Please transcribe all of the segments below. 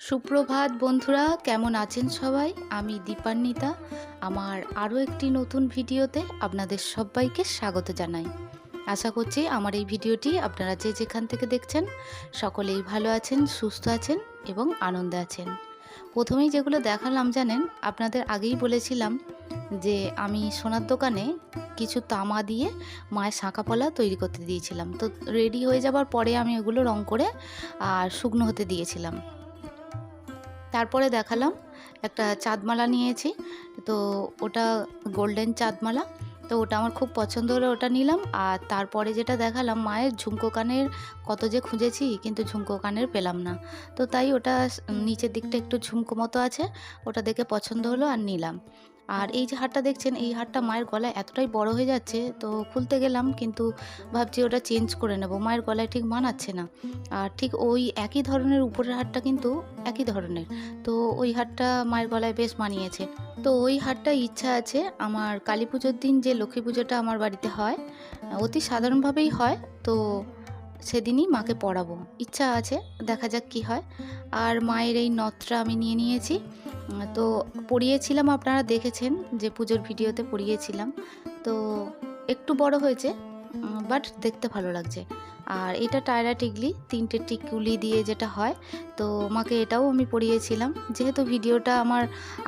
সুপ্রভাত বন্ধুরা, কেমন আছেন সবাই? আমি দীপান্বিতা। আমার আরও একটি নতুন ভিডিওতে আপনাদের সবাইকে স্বাগত জানাই। আশা করছি আমার এই ভিডিওটি আপনারা যে যেখান থেকে দেখছেন, সকলেই ভালো আছেন, সুস্থ আছেন এবং আনন্দে আছেন। প্রথমেই যেগুলো দেখালাম, জানেন, আপনাদের আগেই বলেছিলাম যে আমি সোনার দোকানে কিছু তামা দিয়ে মায়ের শাঁখাপলা তৈরি করতে দিয়েছিলাম। তো রেডি হয়ে যাবার পরে আমি ওগুলো রং করে আর শুকনো হতে দিয়েছিলাম। তারপরে দেখালাম, একটা চাঁদমালা নিয়েছি। তো ওটা গোল্ডেন চাঁদমালা। তো ওটা আমার খুব পছন্দ হলো, ওটা নিলাম। আর তারপরে যেটা দেখালাম, মায়ের ঝুমকো কানের কত যে খুঁজেছি, কিন্তু ঝুমকো কানের পেলাম না। তো তাই ওটা নিচের দিকটা একটু ঝুমকো মতো আছে, ওটা দেখে পছন্দ হলো আর নিলাম। আর এই যে হারটা দেখছেন, এই হারটা মায়ের গলায় এতটাই বড় হয়ে যাচ্ছে, তো খুলতে গেলাম কিন্তু ভাবছি ওটা চেঞ্জ করে নেব। মায়ের গলায় ঠিক মানাচ্ছে না। আর ঠিক ওই একই ধরনের উপরের হারটা কিন্তু একই ধরনের। তো ওই হারটা মায়ের গলায় বেশ মানিয়েছে। তো ওই হারটা ইচ্ছা আছে আমার কালী পুজোর দিন যে লক্ষ্মী পুজোটা আমার বাড়িতে হয়, অতি সাধারণভাবেই হয়, তো সেদিনই মাকে পড়াবো। ইচ্ছা আছে, দেখা যাক কি হয়। আর মায়ের এই নথটা আমি নিয়ে নিয়েছি। তো পড়িয়েছিলাম আপনারা দেখেছেন যে পুজোর ভিডিওতে পড়িয়েছিলাম। তো একটু বড় হয়েছে বাট দেখতে ভালো লাগছে। আর এটা টায়রা টিকলি, তিনটে টিকুলি দিয়ে যেটা হয়, তো মাকে এটাও আমি পড়িয়েছিলাম। যেহেতু ভিডিওটা আমার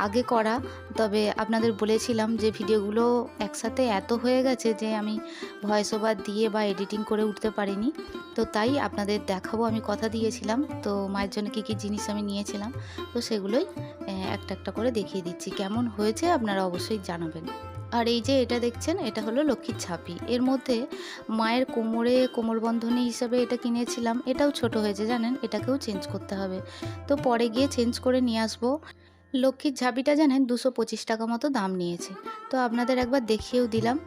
আগে করা, তবে আপনাদের বলেছিলাম যে ভিডিওগুলো একসাথে এত হয়ে গেছে যে আমি ভয়েস ওভার দিয়ে বা এডিটিং করে উঠতে পারিনি। তো তাই আপনাদের দেখাবো, আমি কথা দিয়েছিলাম। তো মায়ের জন্য কী কী জিনিস আমি নিয়েছিলাম, তো সেগুলোই একটা একটা করে দেখিয়ে দিচ্ছি। কেমন হয়েছে আপনারা অবশ্যই জানাবেন। আর এই যে এটা দেখছেন, এটা হলো লক্ষ্মীর ছাপি। এর মধ্যে মায়ের কোমরে কোমরবন্ধনী হিসাবে এটা কিনেছিলাম। এটাও ছোট হয়েছে, জানেন? এটাকেও চেঞ্জ করতে হবে। তো পরে গিয়ে চেঞ্জ করে নিয়ে আসব। লক্ষ্মীর ঝাঁপিটা জানেন, দুশো পঁচিশ টাকা মতো দাম নিয়েছে। তো আপনাদের একবার দেখিয়েও দিলাম।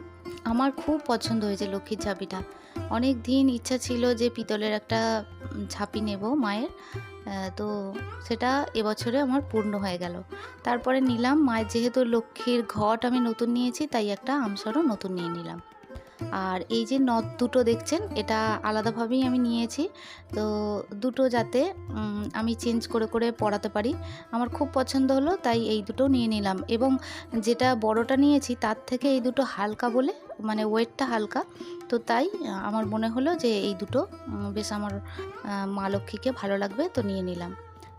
আমার খুব পছন্দ হয়েছে লক্ষ্মীর ঝাঁপিটা অনেক দিন ইচ্ছা ছিল যে পিতলের একটা ঝাঁপি নেব মায়ের। তো সেটা এবছরে আমার পূর্ণ হয়ে গেল। তারপরে নিলাম, মায়ের যেহেতু লক্ষ্মীর ঘট আমি নতুন নিয়েছি, তাই একটা আমসরও নতুন নিয়ে নিলাম। আর এই যে নথ দুটো দেখছেন, এটা আলাদাভাবেই আমি নিয়েছি। তো দুটো যাতে আমি চেঞ্জ করে করে পড়াতে পারি। আমার খুব পছন্দ হলো, তাই এই দুটো নিয়ে নিলাম। এবং যেটা বড়টা নিয়েছি, তার থেকে এই দুটো হালকা বলে মানে ওয়েটটা হালকা। তো তাই, আমার মনে হলো যে এই দুটো বেশ আমার মা লক্ষ্মীকে ভালো লাগবে, তো নিয়ে নিলাম।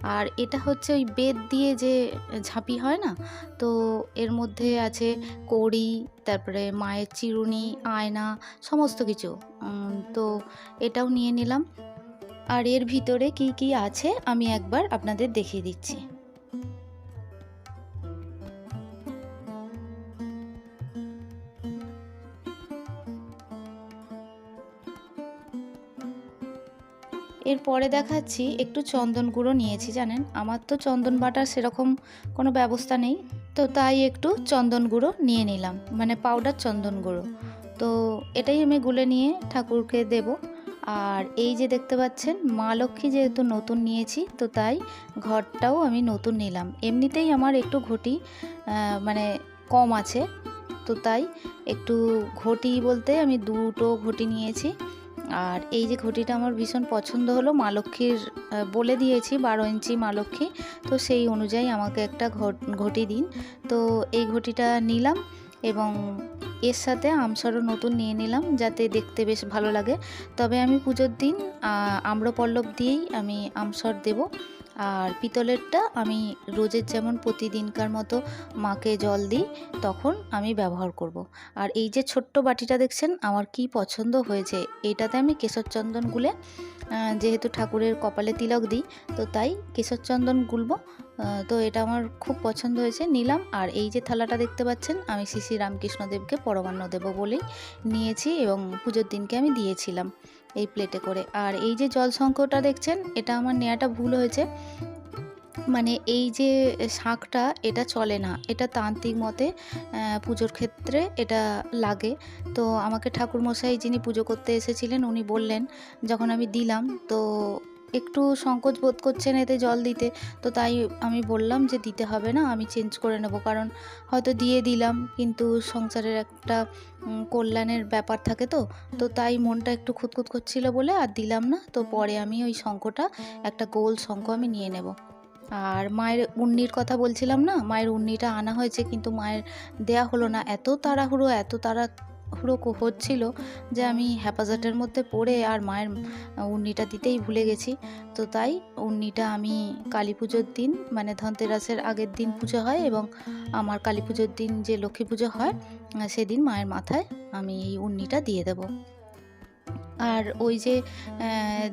আর এটা হচ্ছে ওই বেদ দিয়ে যে ঝাঁপি হয় না? তো এর মধ্যে আছে কড়ি, তারপরে মায়ের চিরুনি, আয়না, সমস্ত কিছু। তো এটাও নিয়ে নিলাম। আর এর ভিতরে কি কি আছে আমি একবার আপনাদের দেখিয়ে দিচ্ছি। এরপরে দেখাচ্ছি, একটু চন্দন গুঁড়ো নিয়েছি, জানেন? আমার তো চন্দন বাটার সেরকম কোনো ব্যবস্থা নেই। তো তাই একটু চন্দন গুঁড়ো নিয়ে নিলাম মানে পাউডার চন্দন গুঁড়ো। তো এটাই আমি গুলে নিয়ে ঠাকুরকে দেব। আর এই যে দেখতে পাচ্ছেন, মা লক্ষ্মী যেহেতু নতুন নিয়েছি, তো তাই ঘরটাও আমি নতুন নিলাম। এমনিতেই আমার একটু ঘটি মানে কম আছে, তো তাই একটু ঘটি বলতে আমি দুটো ঘটি নিয়েছি। আর এই যে ঘটিটা আমার ভীষণ পছন্দ হলো, মা লক্ষ্মীর বলে দিয়েছি, বারো ইঞ্চি মা লক্ষ্মী, তো সেই অনুযায়ী আমাকে একটা ঘট- ঘটি দিন। তো এই ঘটিটা নিলাম এবং এর সাথে আমসারও নতুন নিয়ে নিলাম যাতে দেখতে বেশ ভালো লাগে। তবে আমি পুজোর দিন আম্রপল্লব দিয়েই আমি আমসর দেব। আর পিতলেরটা আমি রোজের যেমন প্রতিদিনকার মতো মাকে জল দিই, তখন আমি ব্যবহার করব। আর এই যে ছোট্ট বাটিটা দেখছেন, আমার কি পছন্দ হয়েছে, এটাতে আমি কেশর চন্দন গুলে যেহেতু ঠাকুরের কপালে তিলক দিই, তো তাই কেশর চন্দন গুলবো তো এটা আমার খুব পছন্দ হয়েছে, নিলাম। আর এই যে থালাটা দেখতে পাচ্ছেন, আমি শ্রী শ্রী রামকৃষ্ণদেবকে পরমান্ন দেবো বলেই নিয়েছি এবং পুজোর দিনকে আমি দিয়েছিলাম। এই প্লেটে করে। আর এই যে জল সংখ্যটা দেখছেন, এটা আমার নেওয়াটা ভুল হয়েছে। মানে এই যে শাঁখটা এটা চলে না। এটা তান্ত্রিক মতে পুজোর ক্ষেত্রে এটা লাগে। তো আমাকে ঠাকুরমশাই যিনি পুজো করতে এসেছিলেন, উনি বললেন, যখন আমি দিলাম, তো একটু সংকোচ বোধ করছেন এতে জল দিতে। তো তাই আমি বললাম যে দিতে হবে না, আমি চেঞ্জ করে নেব। কারণ হয়তো দিয়ে দিলাম, কিন্তু সংসারের একটা কল্যাণের ব্যাপার থাকে তো। তো তাই মনটা একটু খুঁতখুত করছিল বলে আর দিলাম না। তো পরে আমি ওই শঙ্খটা, একটা গোল শঙ্খ আমি নিয়ে নেব। আর মায়ের উন্নির কথা বলছিলাম না? মায়ের উন্নিটা আনা হয়েছে, কিন্তু মায়ের দেয়া হলো না। এত তাড়াহুড়ো এত তাড়াহুড়ো কো- হচ্ছিল যে আমি হ্যাপাজাটের মধ্যে পড়ে আর মায়ের উন্নিটা দিতেই ভুলে গেছি। তো তাই উন্নিটা আমি কালী পুজোর দিন মানে ধনতেরাসের আগের দিন পুজো হয় এবং আমার কালী পুজোর দিন যে লক্ষ্মী পুজো হয়, সেদিন মায়ের মাথায় আমি এই উন্নিটা দিয়ে দেব। আর ওই যে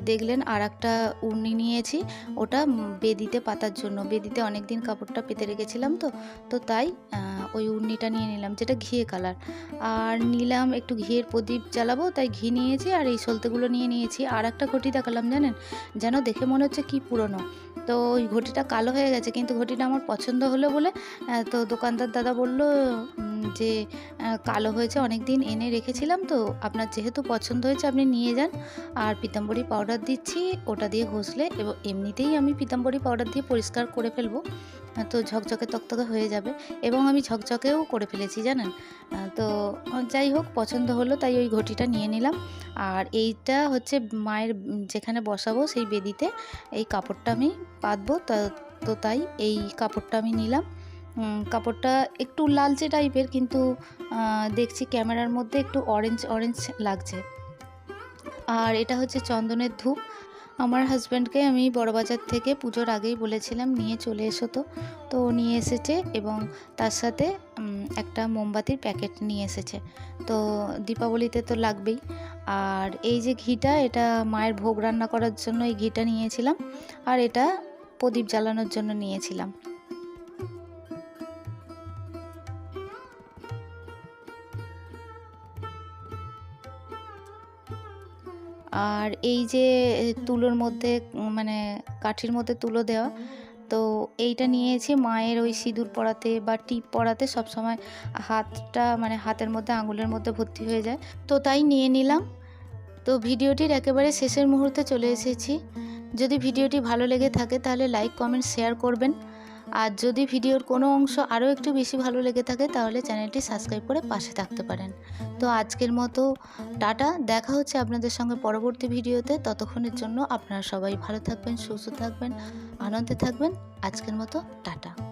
দেখলেন আর একটা উন্নি নিয়েছি। ওটা বেদিতে পাতার জন্য। বেদিতে অনেক দিন কাপড়টা পেতে রেখেছিলাম তো তো তাই ওই উন্নিটা নিয়ে নিলাম, যেটা ঘিয়ে কালার। আর নিলাম একটু ঘিয়ের প্রদীপ জ্বালাবো, তাই ঘি নিয়েছি আর এই সলতেগুলো নিয়ে নিয়েছি। আর একটা ঘটি দেখালাম জানেন? যেন দেখে মনে হচ্ছে কি পুরনো। তো ওই ঘটিটা কালো হয়ে গেছে, কিন্তু ঘটিটা আমার পছন্দ হলো বলে তো দোকানদার দাদা বলল যে কালো হয়েছে অনেক দিন এনে রেখেছিলাম তো, আপনার যেহেতু পছন্দ হয়েছে, আপনি নিয়ে যান। আর পিতাম্বরী পাউডার দিচ্ছি, ওটা দিয়ে ঘষলে এবং এমনিতেই আমি পিতাম্বরী পাউডার দিয়ে পরিষ্কার করে ফেলব। তো ঝকঝকে তকতকে হয়ে যাবে এবং আমি ঝকঝকেও করে ফেলেছি, জানেন? তো যাই হোক, পছন্দ হলো, তাই ওই ঘটিটা নিয়ে নিলাম। আর এইটা হচ্ছে মায়ের যেখানে বসাবো সেই বেদিতে এই কাপড়টা আমি পাতবো, তা- তাই এই কাপড়টা আমি নিলাম। কাপড়টা একটু লালচে টাইপের কিন্তু দেখছি ক্যামেরার মধ্যে একটু অরেঞ্জ অরেঞ্জ লাগছে। আর এটা হচ্ছে চন্দনের ধূপ। আমার হাজব্যান্ডকে আমি বড়বাজার থেকে পুজোর আগেই বলেছিলাম, নিয়ে চলে এসো তো। তো নিয়ে এসেছে এবং তার সাথে একটা মোমবাতির প্যাকেট নিয়ে এসেছে। তো দীপাবলিতে তো লাগবেই। আর এই যে ঘিটা, এটা মায়ের ভোগ রান্না করার জন্য এই ঘিটা নিয়েছিলাম। আর এটা প্রদীপ জ্বালানোর জন্য নিয়েছিলাম। আর এই যে তুলোর মধ্যে মানে কাঠির মধ্যে তুলো দেওয়া, তো এইটা নিয়েছি মায়ের ওই সিঁদুর পরাতে বা টিপ পরাতে সবসময় হাতটা মানে হাতের মধ্যে, আঙুলের মধ্যে ভর্তি হয়ে যায়। তো তাই নিয়ে নিলাম। তো ভিডিওটির একেবারে শেষের মুহূর্তে চলে এসেছি। যদি ভিডিওটি ভালো লেগে থাকে তাহলে লাইক, কমেন্ট, শেয়ার করবেন। আর যদি ভিডিওর কোনো অংশ আরও একটু বেশি ভালো লেগে থাকে, তাহলে চ্যানেলটি সাবস্ক্রাইব করে পাশে থাকতে পারেন। তো আজকের মতো টাটা, দেখা হচ্ছে আপনাদের সঙ্গে পরবর্তী ভিডিওতে। ততক্ষণের জন্য আপনারা সবাই ভালো থাকবেন, সুস্থ থাকবেন, আনন্দে থাকবেন। আজকের মতো টাটা।